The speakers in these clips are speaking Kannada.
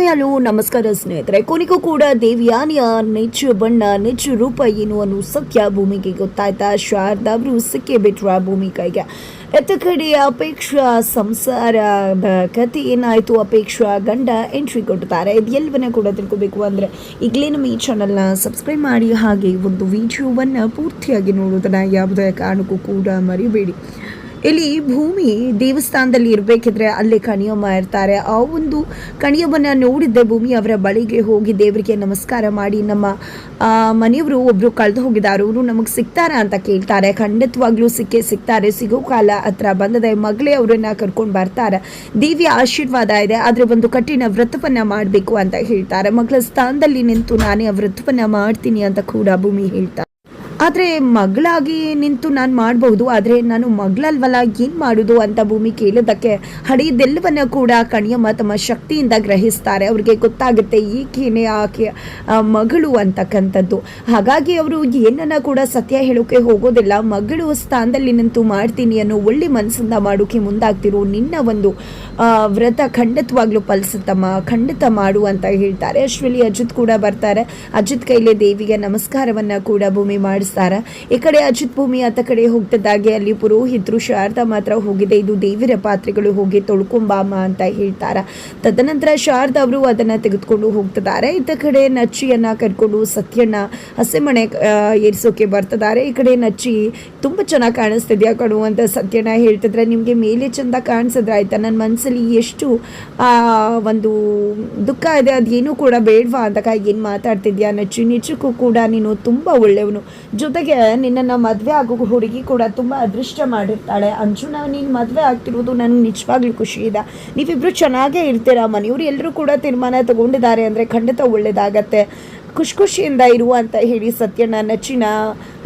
ಹಾಯ್ ನಮಸ್ಕಾರ ಸ್ನೇಹಿತರೆ. ಕೊನೆಗೂ ಕೂಡ ದೇವಿಯಾನಿಯ ನೆಚ್ಚು ಬಣ್ಣ, ನೆಚ್ಚು ರೂಪ ಏನು ಅನ್ನೋ ಸತ್ಯ ಭೂಮಿಗೆ ಗೊತ್ತಾಯ್ತಾ? ಶಾರದಾ ಅವರು ಸಿಕ್ಕೇ ಬಿಟ್ರ ಭೂಮಿ ಕೈಗೆ. ಎತ್ತ ಕಡೆ ಅಪೇಕ್ಷಾ ಸಂಸಾರ ಕತೆ ಏನಾಯಿತು? ಅಪೇಕ್ಷಾ ಗಂಡ ಎಂಟ್ರಿ ಕೊಡ್ತಾರೆ ಇದೆಲ್ಲವನ್ನ ಕೂಡ ತಿಳ್ಕೊಬೇಕು ಅಂದರೆ ಈಗಲೇ ನಮ್ಮ ಈ ಚಾನಲ್ನ ಸಬ್ಸ್ಕ್ರೈಬ್ ಮಾಡಿ, ಹಾಗೆ ಒಂದು ವಿಡಿಯೋವನ್ನು ಪೂರ್ತಿಯಾಗಿ ನೋಡೋದನ್ನು ಯಾವುದೇ ಕಾರಣಕ್ಕೂ ಕೂಡ ಮರಿಬೇಡಿ. ಇಲ್ಲಿ ಭೂಮಿ ದೇವಸ್ಥಾನದಲ್ಲಿ ಇರಬೇಕಿದ್ರೆ ಅಲ್ಲಿ ಕಣಿಯಮ್ಮ ಇರ್ತಾರೆ. ಆ ಒಂದು ಕಣಿಯಮ್ಮನ ನೋಡಿದ್ದೆ ಭೂಮಿ ಅವರ ಬಳಿಗೆ ಹೋಗಿ ದೇವರಿಗೆ ನಮಸ್ಕಾರ ಮಾಡಿ ನಮ್ಮ ಮನೆಯವರು ಒಬ್ರು ಕಳೆದು ಹೋಗಿದ್ದಾರೆ. ಅವರು ನಮಗೆ ಸಿಗ್ತಾರಾ ಅಂತ ಕೇಳ್ತಾರೆ. ಖಂಡಿತವಾಗ್ಲೂ ಸಿಕ್ಕೇ ಸಿಗ್ತಾರೆ. ಸಿಗೋ ಕಾಲ ಹತ್ರ ಬಂದದೆ ಮಗಳೇ ಅವರನ್ನ ಕರ್ಕೊಂಡು ಬರ್ತಾರೆ. ದೇವಿಯ ಆಶೀರ್ವಾದ ಇದೆ. ಆದರೆ ಒಂದು ಕಠಿಣ ವ್ರತವನ್ನ ಮಾಡಬೇಕು ಅಂತ ಹೇಳ್ತಾರೆ. ಮಗಳ ಸ್ಥಾನದಲ್ಲಿ ನಿಂತು ನಾನೇ ಆ ವ್ರತವನ್ನ ಮಾಡ್ತೀನಿ ಅಂತ ಕೂಡ ಭೂಮಿ ಹೇಳ್ತಾರೆ ಆದರೆ ಮಗಳಾಗಿ ನಿಂತು ನಾನು ಮಾಡಬಹುದು, ಆದರೆ ನಾನು ಮಗಳಲ್ವಲ್ಲ, ಏನು ಮಾಡೋದು ಅಂತ ಭೂಮಿ ಕೇಳೋದಕ್ಕೆ ಹಳೆಯದೆಲ್ಲವನ್ನ ಕೂಡ ಕಣಿಯಮ್ಮ ತಮ್ಮ ಶಕ್ತಿಯಿಂದ ಗ್ರಹಿಸ್ತಾರೆ. ಅವ್ರಿಗೆ ಗೊತ್ತಾಗುತ್ತೆ ಈಕೆನೇ ಆಕೆ ಮಗಳು ಅಂತಕ್ಕಂಥದ್ದು. ಹಾಗಾಗಿ ಅವರು ಏನನ್ನ ಕೂಡ ಸತ್ಯ ಹೇಳೋಕೆ ಹೋಗೋದಿಲ್ಲ. ಮಗಳು ಸ್ಥಾನದಲ್ಲಿ ನಿಂತು ಮಾಡ್ತೀನಿ ಅನ್ನೋ ಒಳ್ಳೆ ಮನಸ್ಸಿಂದ ಮಾಡೋಕೆ ಮುಂದಾಗ್ತಿರೋ. ನಿನ್ನ ಒಂದು ವ್ರತ ಖಂಡಿತವಾಗ್ಲೂ ಪಲ್ಸುತ್ತಮ್ಮ ಖಂಡಿತ ಮಾಡು ಅಂತ ಹೇಳ್ತಾರೆ. ಅಶ್ವಲಿ ಅಜಿತ್ ಕೂಡ ಬರ್ತಾರೆ. ಅಜಿತ್ ಕೈಲಿ ದೇವಿಗೆ ನಮಸ್ಕಾರವನ್ನ ಕೂಡ ಭೂಮಿ ಮಾಡಿಸ್ತಾರೆ ಈ ಕಡೆ ಅಜಿತ್ ಭೂಮಿ ಆತ ಕಡೆ ಹೋಗ್ತಿದ್ದಾಗೆ. ಅಲ್ಲಿ ಪುರೋಹಿತರು ಶಾರದಾ ಮಾತ್ರ ಹೋಗಿದೆ. ಇದು ದೇವಿರ ಪಾತ್ರೆಗಳು ಹೋಗಿ ತೊಳ್ಕೊಂಬಾಮ ಅಂತ ಹೇಳ್ತಾರ. ತದನಂತರ ಶಾರದಾ ಅವರು ಅದನ್ನ ತೆಗೆದುಕೊಂಡು ಹೋಗ್ತಿದ್ದಾರೆ ಇತ್ತ ಕಡೆ ನಚ್ಚಿಯನ್ನ ಕರ್ಕೊಂಡು ಸತ್ಯಣ್ಣ ಹಸೆಮಣೆ ಏರಿಸೋಕೆ ಬರ್ತಿದ್ದಾರೆ ಈ ಕಡೆ ನಚ್ಚಿ ತುಂಬಾ ಚೆನ್ನಾಗಿ ಕಾಣಿಸ್ತಿದ್ಯಾ ಕಣು ಅಂತ ಸತ್ಯಣ್ಣ ಹೇಳ್ತಿದ್ರೆ, ನಿಮಗೆ ಮೇಲೆ ಚಂದ ಕಾಣಿಸಿದ್ರೆ ಆಯ್ತಾ ನನ್ನ ಮನಸ್ಸಲ್ಲಿ ಎಷ್ಟು ಒಂದು ದುಃಖ ಇದೆ. ಅದೇನು ಕೂಡ ಬೇಡವಾ? ಅಂತ ಏನು ಮಾತಾಡ್ತಿದ್ಯಾ ನಚ್ಚಿ? ನಿಜಕ್ಕೂ ಕೂಡ ನೀನು ತುಂಬ ಒಳ್ಳೆಯವನು. ಜೊತೆಗೆ ನಿನ್ನನ್ನು ಮದುವೆ ಆಗೋ ಹುಡುಗಿ ಕೂಡ ತುಂಬ ಅದೃಷ್ಟ ಮಾಡಿರ್ತಾಳೆ. ಅಂಜುನ ನೀನು ಮದುವೆ ಆಗ್ತಿರೋದು ನನಗೆ ನಿಜವಾಗ್ಲೂ ಖುಷಿ ಇದೆ. ನೀವಿಬ್ರು ಚೆನ್ನಾಗೇ ಇರ್ತೀರಾ ಮನೆಯವರು ಎಲ್ಲರೂ ಕೂಡ ತೀರ್ಮಾನ ತಗೊಂಡಿದ್ದಾರೆ ಅಂದರೆ ಖಂಡಿತ ಒಳ್ಳೆಯದಾಗತ್ತೆ ಖುಷಿ ಖುಷಿಯಿಂದ ಇರುವ ಅಂತ ಹೇಳಿ ಸತ್ಯನ ನಚ್ಚಿನ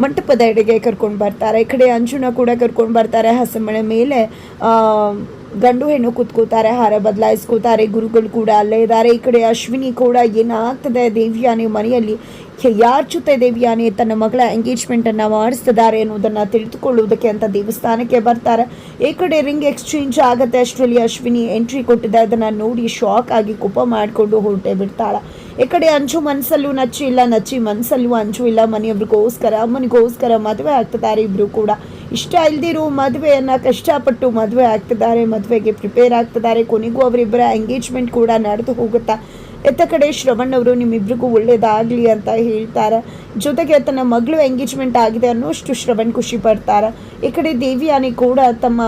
ಮಂಟಪದ ಎಡೆಗೆ ಕರ್ಕೊಂಡು ಬರ್ತಾರೆ. ಈ ಕಡೆ ಅಂಜುನ ಕೂಡ ಕರ್ಕೊಂಡು ಬರ್ತಾರೆ. ಹಸಮಣೆ ಮೇಲೆ ಗಂಡು ಹೆಣ್ಣು ಕೂತ್ಕೋತಾರೆ, ಹಾರ ಬದಲಾಯಿಸ್ಕೋತಾರೆ, ಗುರುಗಳು ಕೂಡ ಅಲ್ಲೇ ಇದ್ದಾರೆ. ಈ ಕಡೆ ಅಶ್ವಿನಿ ಕೂಡ ಏನಾಗ್ತದೆ ದೇವಿಯಾನೆ ಮನೆಯಲ್ಲಿ? ಯಾರ ಜೊತೆ ದೇವಿಯಾನೆ ತನ್ನ ಮಗಳ ಎಂಗೇಜ್ಮೆಂಟ್ ಅನ್ನ ಮಾಡಿಸ್ತಿದ್ದಾರೆ ಅನ್ನೋದನ್ನ ತಿಳಿದುಕೊಳ್ಳುವುದಕ್ಕೆ ಅಂತ ದೇವಸ್ಥಾನಕ್ಕೆ ಬರ್ತಾರೆ. ಈ ಕಡೆ ರಿಂಗ್ ಎಕ್ಸ್ಚೇಂಜ್ ಆಗುತ್ತೆ. ಅಷ್ಟರಲ್ಲಿ ಅಶ್ವಿನಿ ಎಂಟ್ರಿ ಕೊಟ್ಟಿದ್ದ ಅದನ್ನ ನೋಡಿ ಶಾಕ್ ಆಗಿ ಕೋಪ ಮಾಡಿಕೊಂಡು ಹೊರಟೆ ಬಿಡ್ತಾಳೆ. ಈ ಕಡೆ ಅಂಚು ಮನಸ್ಸಲ್ಲೂ ನಚ್ಚಿ ಇಲ್ಲ. ನಚ್ಚಿ ಮನಸ್ಸಲ್ಲೂ ಅಂಚು ಇಲ್ಲ. ಮನೆಯವ್ರಿಗೋಸ್ಕರ, ಅಮ್ಮನಿಗೋಸ್ಕರ ಮದುವೆ ಆಗ್ತಿದ್ದಾರೆ ಇಬ್ಬರು ಕೂಡ. ಇಷ್ಟ ಇಲ್ದಿರೋ ಮದುವೆಯನ್ನು ಕಷ್ಟಪಟ್ಟು ಮದುವೆ ಆಗ್ತಿದ್ದಾರೆ. ಮದುವೆಗೆ ಪ್ರಿಪೇರ್ ಆಗ್ತಿದ್ದಾರೆ. ಕೊನೆಗೂ ಅವರಿಬ್ಬರ ಎಂಗೇಜ್ಮೆಂಟ್ ಕೂಡ ನಡೆದು ಹೋಗುತ್ತಾ. ಎತ್ತ ಕಡೆ ಶ್ರವಣ್ ಅವರು ನಿಮ್ಮಿಬ್ರಿಗೂ ಒಳ್ಳೇದಾಗಲಿ ಅಂತ ಹೇಳ್ತಾರೆ. ಜೊತೆಗೆ ತನ್ನ ಮಗಳು ಎಂಗೇಜ್ಮೆಂಟ್ ಆಗಿದೆ ಅನ್ನೋಷ್ಟು ಶ್ರವಣ್ ಖುಷಿ ಪಡ್ತಾರೆ. ಈ ಕಡೆ ದೇವಿಯಾನಿ ಕೂಡ ತಮ್ಮ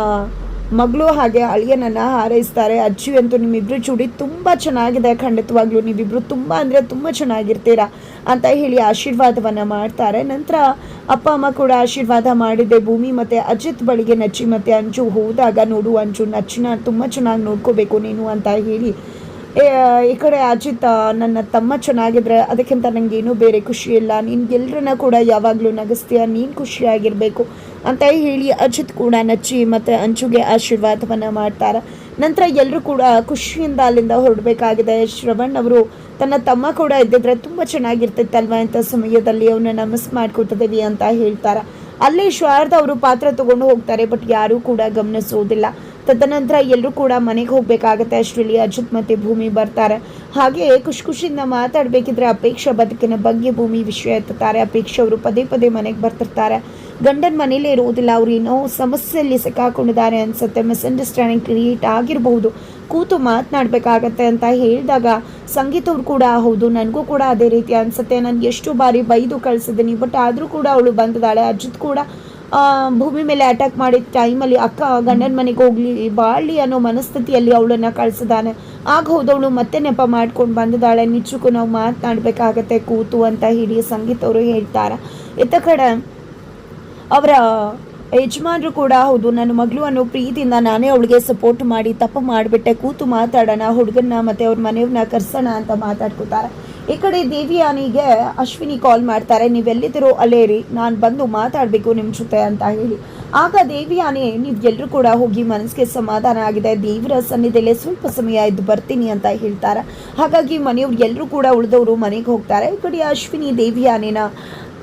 ಮಗಳು ಹಾಗೆ ಅಳಿಯನನ್ನು ಹಾರೈಸ್ತಾರೆ. ಅಜ್ಜಿ ಅಂತೂ ನಿಮ್ಮಿಬ್ರು ಜೋಡಿ ತುಂಬ ಚೆನ್ನಾಗಿದೆ ಖಂಡಿತವಾಗ್ಲೂ. ನೀವಿಬ್ರು ತುಂಬ ಅಂದರೆ ತುಂಬ ಚೆನ್ನಾಗಿರ್ತೀರಾ ಅಂತ ಹೇಳಿ ಆಶೀರ್ವಾದವನ್ನು ಮಾಡ್ತಾರೆ. ನಂತರ ಅಪ್ಪ, ಅಮ್ಮ ಕೂಡ ಆಶೀರ್ವಾದ ಮಾಡಿದ್ದೆ ಭೂಮಿ ಮತ್ತು ಅಜಿತ್ ಬಳಿಗೆ ನಚ್ಚಿ ಮತ್ತು ಅಂಜು ಹೋದಾಗ ನೋಡು ಅಂಜು ನಚ್ಚಿನ ತುಂಬ ಚೆನ್ನಾಗಿ ನೋಡ್ಕೋಬೇಕು ನೀನು ಅಂತ ಹೇಳಿ ಈ ಕಡೆ ಅಜಿತ್ ನನ್ನ ತಮ್ಮ ಚೆನ್ನಾಗಿದ್ರೆ ಅದಕ್ಕಿಂತ ನನಗೆ ಏನೂ ಬೇರೆ ಖುಷಿ ಇಲ್ಲ. ನೀನು ಎಲ್ಲರನ್ನ ಕೂಡ ಯಾವಾಗಲೂ ನಗಿಸ್ತೀಯ? ನೀನು ಖುಷಿಯಾಗಿರಬೇಕು ಅಂತ ಹೇಳಿ ಅಜಿತ್ ಕೂಡ ನಚ್ಚಿ ಮತ್ತು ಅಂಚುಗೆ ಆಶೀರ್ವಾದವನ್ನು ಮಾಡ್ತಾರೆ. ನಂತರ ಎಲ್ಲರೂ ಕೂಡ ಖುಷಿಯಿಂದ ಅಲ್ಲಿಂದ ಹೊರಡಬೇಕಾಗಿದೆ. ಶ್ರವಣ್ ಅವರು ತನ್ನ ತಮ್ಮ ಕೂಡ ಇದ್ದಿದ್ರೆ ತುಂಬ ಚೆನ್ನಾಗಿರ್ತಿತ್ತಲ್ವ ಅಂತ ಸಮಯದಲ್ಲಿ? ಅವನನ್ನ ಮಿಸ್ ಮಾಡ್ಕೊತಿದ್ದೀವಿ ಅಂತ ಹೇಳ್ತಾರೆ. ಅಲ್ಲೇ ಶಾರದಾ ಅವರು ಪಾತ್ರ ತಗೊಂಡು ಹೋಗ್ತಾರೆ ಬಟ್ ಯಾರೂ ಕೂಡ ಗಮನಿಸೋದಿಲ್ಲ. ತದನಂತರ ಎಲ್ಲರೂ ಕೂಡ ಮನೆಗೆ ಹೋಗಬೇಕಾಗತ್ತೆ. ಅಷ್ಟರಲ್ಲಿ ಅಜಿತ್ ಮತ್ತು ಭೂಮಿ ಬರ್ತಾರೆ. ಹಾಗೆ ಖುಷಿ ಖುಷಿಯಿಂದ ಮಾತಾಡಬೇಕಿದ್ರೆ ಅಪೇಕ್ಷಾ ಬದುಕಿನ ಬಗ್ಗೆ ಭೂಮಿ ವಿಷಯ ಎತ್ತುತ್ತಾರೆ. ಅಪೇಕ್ಷೆ ಅವರು ಪದೇ ಪದೇ ಮನೆಗೆ ಬರ್ತಿರ್ತಾರೆ. ಗಂಡನ ಮನೇಲೇ ಇರುವುದಿಲ್ಲ. ಅವ್ರು ಏನೋ ಸಮಸ್ಯೆಯಲ್ಲಿ ಸಿಕ್ಕಾಕೊಂಡಿದ್ದಾರೆ ಅನ್ಸುತ್ತೆ. ಮಿಸ್ಅಂಡರ್ಸ್ಟ್ಯಾಂಡಿಂಗ್ ಕ್ರಿಯೇಟ್ ಆಗಿರಬಹುದು. ಕೂತು ಮಾತನಾಡಬೇಕಾಗತ್ತೆ ಅಂತ ಹೇಳಿದಾಗ ಸಂಗೀತ ಅವ್ರು ಕೂಡ, ಹೌದು, ನನಗೂ ಕೂಡ ಅದೇ ರೀತಿ ಅನ್ಸುತ್ತೆ. ನಾನು ಎಷ್ಟು ಬಾರಿ ಬೈದು ಕಳಿಸಿದ್ದೀನಿ. ಬಟ್ ಆದರೂ ಕೂಡ ಅವಳು ಬಂದಿದ್ದಾಳೆ. ಅಜಿತ್ ಕೂಡ ಭೂಮಿ ಮೇಲೆ ಅಟ್ಯಾಕ್ ಮಾಡಿದ ಟೈಮಲ್ಲಿ ಅಕ್ಕ ಗಂಡನ ಮನೆಗೆ ಹೋಗ್ಲಿ, ಬಾಳಲಿ ಅನ್ನೋ ಮನಸ್ಥಿತಿಯಲ್ಲಿ ಅವಳನ್ನ ಕಳಿಸಿದಾನೆ. ಆಗ ಹೋದವಳು ಮತ್ತೆ ನೆಪ ಮಾಡ್ಕೊಂಡು ಬಂದಿದ್ದಾಳೆ. ನಿಜಕ್ಕೂ ನಾವು ಮಾತನಾಡಬೇಕಾಗತ್ತೆ, ಕೂತು ಅಂತ ಸಂಗೀತ ಅವರು ಹೇಳ್ತಾರೆ. ಇತ್ತ ಕಡೆ ಅವರ ಯಜಮಾನರು ಕೂಡ, ಹೌದು, ನನ್ನ ಮಗಳು ಅನ್ನೋ ಪ್ರೀತಿಯಿಂದ ನಾನೇ ಅವಳಿಗೆ ಸಪೋರ್ಟ್ ಮಾಡಿ, ತಪ್ಪು ಮಾಡಿಬಿಟ್ಟೆ, ಕೂತು ಮಾತಾಡೋಣ, ಹುಡುಗನ್ನ ಮತ್ತೆ ಅವ್ರ ಮನೆಯವ್ರನ್ನ ಕರ್ಸೋಣ ಅಂತ ಮಾತಾಡ್ಕೋತಾರೆ. ಈ ಕಡೆ ದೇವಿಯಾನಿಗೆ ಅಶ್ವಿನಿ ಕಾಲ್ ಮಾಡ್ತಾರೆ, ನೀವೆಲ್ಲಿದ್ದೀರೋ ಅಲ್ಲೇರಿ, ನಾನು ಬಂದು ಮಾತಾಡಬೇಕು ನಿಮ್ಮ ಜೊತೆ ಅಂತ ಹೇಳಿ. ಆಗ ದೇವಿಯಾನಿ, ನೀವು ಎಲ್ಲರೂ ಕೂಡ ಹೋಗಿ ಮನಸ್ಸಿಗೆ ಸಮಾಧಾನ ಆಗಿದೆ. ದೇವರ ಸನ್ನಿಧಿಯಲ್ಲಿ ಸ್ವಲ್ಪ ಸಮಯ ಇದ್ದು ಬರ್ತೀನಿ ಅಂತ ಹೇಳ್ತಾರೆ. ಹಾಗಾಗಿ ಮನೆಯವ್ರು ಎಲ್ಲರೂ ಕೂಡ ಉಳಿದವರು ಮನೆಗೆ ಹೋಗ್ತಾರೆ. ಈ ಕಡೆ ಅಶ್ವಿನಿ ದೇವಿಯಾನಿನ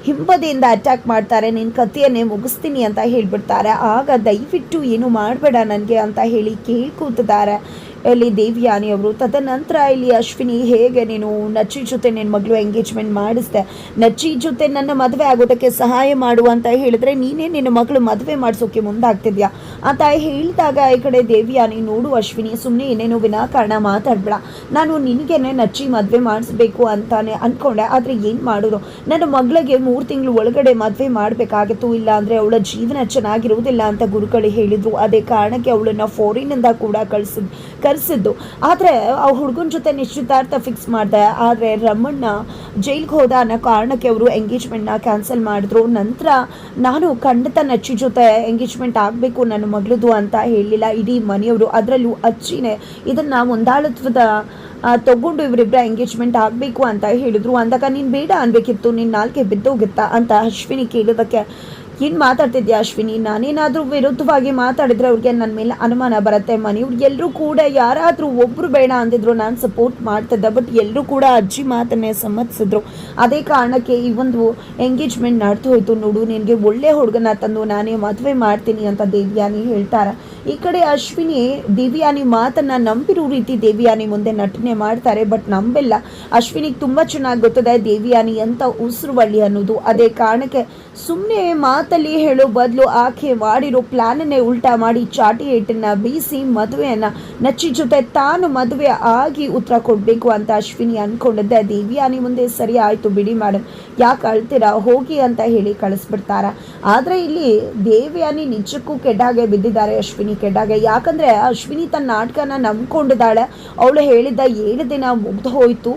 ಹಿಂಬದಿಯಿಂದ ಅಟ್ಯಾಕ್ ಮಾಡ್ತಾರೆ. ನಿನ್ನ ಕಥೆಯನ್ನೇ ಮುಗಿಸ್ತೀನಿ ಅಂತ ಹೇಳ್ಬಿಡ್ತಾರೆ. ಆಗ ದಯವಿಟ್ಟು ಏನು ಮಾಡಬೇಡ ನನಗೆ ಅಂತ ಹೇಳಿ ಕೇಳ್ಕೊತಿದ್ದಾರೆ. ಇಲ್ಲಿ ದೇವಿಯಾನಿ ಅವರು. ತದನಂತರ ಇಲ್ಲಿ ಅಶ್ವಿನಿ ಹೇಗೆ ನೀನು ನಚ್ಚಿ ಜೊತೆ ನಿನ್ನ ಮಗಳು ಎಂಗೇಜ್ಮೆಂಟ್ ಮಾಡಿಸ್ದೆ? ನಚ್ಚಿ ಜೊತೆ ನನ್ನ ಮದುವೆ ಆಗೋದಕ್ಕೆ ಸಹಾಯ ಮಾಡು ಅಂತ ಹೇಳಿದ್ರೆ ನೀನೇ ನಿನ್ನ ಮಗಳು ಮದುವೆ ಮಾಡಿಸೋಕೆ ಮುಂದಾಗ್ತಿದ್ಯಾ? ಅಂತ ಹೇಳಿದಾಗ ಈ ಕಡೆ ದೇವಿಯಾನಿ ನೋಡು ಅಶ್ವಿನಿ ಸುಮ್ಮನೆ ಏನೇನು ವಿನಾಕಾರಣ ಮಾತಾಡ್ಬೇಡ. ನಾನು ನಿನಗೇನೆ ನಚ್ಚಿ ಮದುವೆ ಮಾಡಿಸ್ಬೇಕು ಅಂತಾನೆ ಅಂದ್ಕೊಂಡೆ ಆದರೆ ಏನು ಮಾಡೋದು? ನನ್ನ ಮಗಳಿಗೆ ಮೂರು ತಿಂಗಳು ಒಳಗಡೆ ಮದುವೆ ಮಾಡಬೇಕಾಗಿತ್ತು. ಇಲ್ಲ ಅಂದರೆ ಅವಳ ಜೀವನ ಚೆನ್ನಾಗಿರುವುದಿಲ್ಲ ಅಂತ ಗುರುಗಳು ಹೇಳಿದರು. ಅದೇ ಕಾರಣಕ್ಕೆ ಅವಳನ್ನು ಫಾರಿನಿಂದ ಕೂಡ ಕಳಿಸಿದ್ ಕರೆಸಿದ್ದು ಆದರೆ ಆ ಹುಡುಗನ ಜೊತೆ ನಿಶ್ಚಿತಾರ್ಥ ಫಿಕ್ಸ್ ಮಾಡಿದೆ. ಆದರೆ ರಮಣ್ಣ ಜೈಲ್ಗೆ ಹೋದ ಅನ್ನೋ ಕಾರಣಕ್ಕೆ ಅವರು ಎಂಗೇಜ್ಮೆಂಟ್ನ ಕ್ಯಾನ್ಸಲ್ ಮಾಡಿದ್ರು. ನಂತರ ನಾನು ಖಂಡಿತ ನಚ್ಚಿ ಜೊತೆ ಎಂಗೇಜ್ಮೆಂಟ್ ಆಗಬೇಕು ನನ್ನ ಮಗಳದು ಅಂತ ಹೇಳಲಿಲ್ಲ ಇಡೀ ಮನೆಯವರು ಅದರಲ್ಲೂ ಅಜ್ಜಿನೇ ಇದನ್ನು ಮುಂದಾಳತ್ವದ ತಗೊಂಡು ಇವರಿಬ್ಬರ ಎಂಗೇಜ್ಮೆಂಟ್ ಆಗಬೇಕು ಅಂತ ಹೇಳಿದ್ರು. ಅಂದಾಗ, ನೀನು ಬೇಡ ಅನ್ಬೇಕಿತ್ತು. ನಿನ್ನ ನಾಲ್ಕೆ ಬಿದ್ದೋಗುತ್ತಾ ಅಂತ ಅಶ್ವಿನಿ ಕೇಳಿದಕ್ಕೆ ಏನು ಮಾತಾಡ್ತಿದ್ಯಾ ಅಶ್ವಿನಿ? ನಾನೇನಾದರೂ ವಿರುದ್ಧವಾಗಿ ಮಾತಾಡಿದ್ರೆ ಅವ್ರಿಗೆ ನನ್ನ ಮೇಲೆ ಅನುಮಾನ ಬರುತ್ತೆ ಮನೆಯವ್ರು ಎಲ್ಲರೂ ಕೂಡ ಯಾರಾದರೂ ಒಬ್ಬರು ಬೇಡ ಅಂದಿದ್ರು ನಾನು ಸಪೋರ್ಟ್ ಮಾಡ್ತಿದ್ದೆ ಬಟ್ ಎಲ್ಲರೂ ಕೂಡ ಅಜ್ಜಿ ಮಾತನ್ನೇ ಸಮ್ಮತಿಸಿದ್ರು ಅದೇ ಕಾರಣಕ್ಕೆ ಈ ಒಂದು ಎಂಗೇಜ್ಮೆಂಟ್ ನಡೆದು ಹೋಯಿತು. ನೋಡು, ನಿನಗೆ ಒಳ್ಳೆ ಹುಡುಗನ ತಂದು ನಾನೇ ಮದುವೆ ಮಾಡ್ತೀನಿ ಅಂತ ದೇವ್ಯಾನಿ ಹೇಳ್ತಾರೆ. ಈ ಕಡೆ ಅಶ್ವಿನಿ, ದೇವಿಯಾನಿ ಮಾತನ್ನು ನಂಬಿರೋ ರೀತಿ ದೇವಿಯಾನಿ ಮುಂದೆ ನಟನೆ ಮಾಡ್ತಾರೆ ಬಟ್ ನಂಬೆಲ್ಲ. ಅಶ್ವಿನಿಗೆ ತುಂಬ ಚೆನ್ನಾಗಿ ಗೊತ್ತದೆ ದೇವಿಯಾನಿ ಅಂತ ಉಸಿರುವಳ್ಳಿ ಅನ್ನೋದು. ಅದೇ ಕಾರಣಕ್ಕೆ ಸುಮ್ಮನೆ ಮಾತಲ್ಲಿ ಹೇಳೋ ಬದಲು ಆಕೆ ಮಾಡಿರೋ ಪ್ಲಾನನ್ನೇ ಉಲ್ಟಾ ಮಾಡಿ ಚಾಟಿ ಏಟನ್ನು ಬೀಸಿ ಮದುವೆಯನ್ನ ನಚ್ಚಿ ಜೊತೆ ತಾನು ಮದುವೆ ಆಗಿ ಉತ್ತರ ಕೊಡಬೇಕು ಅಂತ ಅಶ್ವಿನಿ ಅಂದ್ಕೊಂಡಿದ್ದೆ ದೇವಿಯಾನಿ ಮುಂದೆ ಸರಿ ಆಯಿತು ಬಿಡಿ ಮೇಡಮ್ ಯಾಕೆ ಅಳ್ತೀರಾ? ಹೋಗಿ ಅಂತ ಹೇಳಿ ಕಳಿಸ್ಬಿಡ್ತಾರ? ಆದರೆ ಇಲ್ಲಿ ದೇವಿಯಾನಿ ನಿಜಕ್ಕೂ ಕೆಡ್ಡಾಗೆ ಬಿದ್ದಿದ್ದಾರೆ ಅಶ್ವಿನಿ ಕೆಡ್ಡಾಗೆ ಯಾಕಂದರೆ ಅಶ್ವಿನಿ ತನ್ನ ನಾಟಕನ ನಂಬ್ಕೊಂಡಿದ್ದಾಳೆ. ಅವಳು ಹೇಳಿದ್ದ ಏಳು ದಿನ ಮುಗ್ದು ಹೋಯಿತು.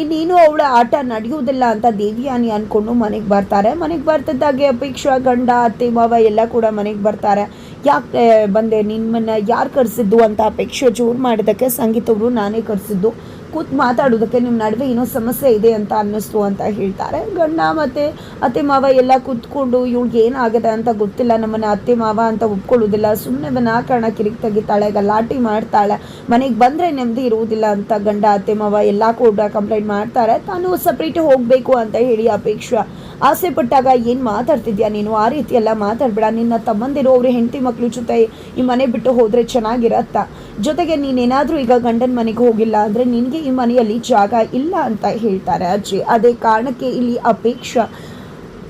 ಇನ್ನೇನು ಅವಳ ಆಟ ನಡೆಯುವುದಿಲ್ಲ ಅಂತ ದೇವಿಯಾನಿ ಅಂದ್ಕೊಂಡು ಮನೆಗೆ ಬರ್ತಾರೆ. ಮನೆಗೆ ಬರ್ತಿದ್ದಾಗೆ ಅಪೇಕ್ಷಾ, ಗಂಡ, ಅತ್ತೆ, ಮಾವ ಎಲ್ಲ ಕೂಡ ಮನೆಗೆ ಬರ್ತಾರೆ. ಯಾಕೆ ಬಂದೆ ನಿಮ್ಮನ್ನು ಯಾರು ಕರೆಸಿದ್ದು ಅಂತ ಅಪೇಕ್ಷೆ ಜೋರು ಮಾಡಿದ್ದಕ್ಕೆ ಸಂಗೀತವರು ನಾನೇ ಕರೆಸಿದ್ದು. ಕೂತ್ ಮಾತಾಡೋದಕ್ಕೆ ನಿಮ್ಮ ನಡುವೆ ಏನೋ ಸಮಸ್ಯೆ ಇದೆ ಅಂತ ಅನ್ನಿಸ್ತು ಅಂತ ಹೇಳ್ತಾರೆ. ಗಂಡ ಮತ್ತೆ ಅತ್ತೆ ಮಾವ ಎಲ್ಲ ಕೂತ್ಕೊಂಡು ಇವಳಿಗೆ ಏನಾಗಿದೆ ಅಂತ ಗೊತ್ತಿಲ್ಲ. ನಮ್ಮನ್ನ ಅತ್ತೆ ಮಾವ ಅಂತ ಒಪ್ಕೊಳ್ಳೋದಿಲ್ಲ ಸುಮ್ಮನೆ ಕಾರಣ ಕಿರಿಕ್ ತೆಗಿತಾಳೆ, ಗಲಾಟೆ ಮಾಡ್ತಾಳೆ, ಮನೆಗೆ ಬಂದರೆ ನೆಮ್ಮದಿ ಇರುವುದಿಲ್ಲ ಅಂತ ಗಂಡ ಅತ್ತೆ ಮಾವ ಎಲ್ಲ ಕೂಡ ಕಂಪ್ಲೇಂಟ್ ಮಾಡ್ತಾರೆ. ತಾನು ಸಪ್ರೇಟ್ ಹೋಗಬೇಕು ಅಂತ ಹೇಳಿ ಅಪೇಕ್ಷೆ ಆಸೆ ಪಟ್ಟಾಗ ಏನು ಮಾತಾಡ್ತಿದ್ಯಾ ನೀನು? ಆ ರೀತಿ ಎಲ್ಲ ಮಾತಾಡ್ಬೇಡ. ನಿನ್ನ ತಮ್ಮಂದಿರು ಅವ್ರ ಹೆಂಡತಿ ಮಕ್ಕಳು ಜೊತೆ ಈ ಮನೆ ಬಿಟ್ಟು ಹೋದರೆ ಚೆನ್ನಾಗಿರತ್ತ? ಜೊತೆಗೆ ನೀನೇನಾದರೂ ಈಗ ಗಂಡನ ಮನೆಗೆ ಹೋಗಿಲ್ಲ ಅಂದರೆ ನಿನಗೆ ಈ ಮನೆಯಲ್ಲಿ ಜಾಗ ಇಲ್ಲ ಅಂತ ಹೇಳ್ತಾರೆ ಅಜ್ಜಿ. ಅದೇ ಕಾರಣಕ್ಕೆ ಇಲ್ಲಿ ಅಪೇಕ್ಷಾ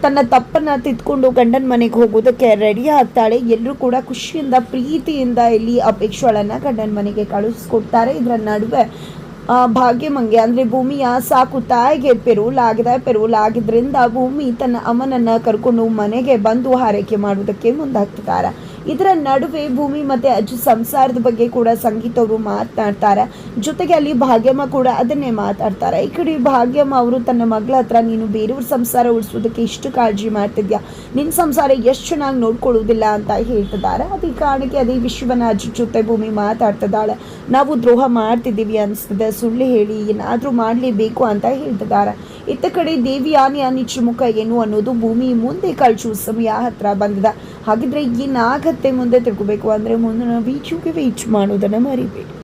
ತನ್ನ ತಪ್ಪನ್ನ ತಿದ್ಕೊಂಡು ಗಂಡನ ಮನೆಗೆ ಹೋಗೋದಕ್ಕೆ ರೆಡಿ ಆಗ್ತಾಳೆ. ಎಲ್ಲರೂ ಕೂಡ ಖುಷಿಯಿಂದ, ಪ್ರೀತಿಯಿಂದ ಇಲ್ಲಿ ಅಪೇಕ್ಷೆಗಳನ್ನು ಗಂಡನ ಮನೆಗೆ ಕಳಿಸ್ಕೊಡ್ತಾರೆ. ಇದರ ನಡುವೆ ಭಾಗ್ಯಮಂಗೆ ಅಂದರೆ ಭೂಮಿಯ ಸಾಕು ತಾಯಿಗೆ ಪೆರುಲಾಗಿದೆ ಪೆರುಲಾಗಿದ್ರಿಂದ ಭೂಮಿ ತನ್ನ ಅಮ್ಮನನ್ನು ಕರ್ಕೊಂಡು ಮನೆಗೆ ಬಂದು ಹಾರೈಕೆ ಮಾಡುವುದಕ್ಕೆ ಮುಂದಾಗ್ತಿದ್ದಾರೆ. ಇದರ ನಡುವೆ ಭೂಮಿ ಮತ್ತೆ ಅಜ್ಜು ಸಂಸಾರದ ಬಗ್ಗೆ ಕೂಡ ಸಂಗೀತ ಅವರು ಮಾತನಾಡ್ತಾರೆ ಜೊತೆಗೆ ಅಲ್ಲಿ ಭಾಗ್ಯಮ್ಮ ಕೂಡ ಅದನ್ನೇ ಮಾತಾಡ್ತಾರೆ. ಈ ಕಡೆ ಭಾಗ್ಯಮ್ಮ ಅವರು ತನ್ನ ಮಗಳ ಹತ್ರ, ನೀನು ಬೇರೆಯವ್ರ ಸಂಸಾರ ಉಳಿಸೋದಕ್ಕೆ ಇಷ್ಟು ಕಾಳಜಿ ಮಾಡ್ತಿದ್ಯಾ? ನಿನ್ನ ಸಂಸಾರ ಎಷ್ಟು ಚೆನ್ನಾಗಿ ನೋಡ್ಕೊಳ್ಳೋದಿಲ್ಲ ಅಂತ ಹೇಳ್ತಿದ್ದಾರೆ. ಅದೇ ಕಾರಣಕ್ಕೆ ಅದೇ ವಿಶ್ವನ ಅಜ್ಜು ಜೊತೆ ಭೂಮಿ ಮಾತಾಡ್ತಿದ್ದಾಳೆ. ನಾವು ದ್ರೋಹ ಮಾಡ್ತಿದ್ದೀವಿ ಅನಿಸ್ತದೆ. ಸುಳ್ಳು ಹೇಳಿ ಏನಾದರೂ ಮಾಡಲೇಬೇಕು ಅಂತ ಹೇಳ್ತಿದ್ದಾರೆ. ಇತ್ತ ಕಡೆ ದೇವಿಯಾನಿ ನಿಚ್ಚ ಮುಖ ಏನು ಅನ್ನೋದು ಭೂಮಿ ಮುಂದೆ ಕಳಚು ಸಮಯ ಹತ್ರ ಬಂದಿದೆ. ಹಾಗಿದ್ರೆ ಏನಾಗತ್ತೆ ಮುಂದೆ ತಿಳ್ಕೊಬೇಕು ಮುಂದೆ ಮುಂದಿನ ವೀಚುಗೆ ವೀಚ್ ಮಾಡೋದನ್ನ ಮರಿಬೇಡಿ.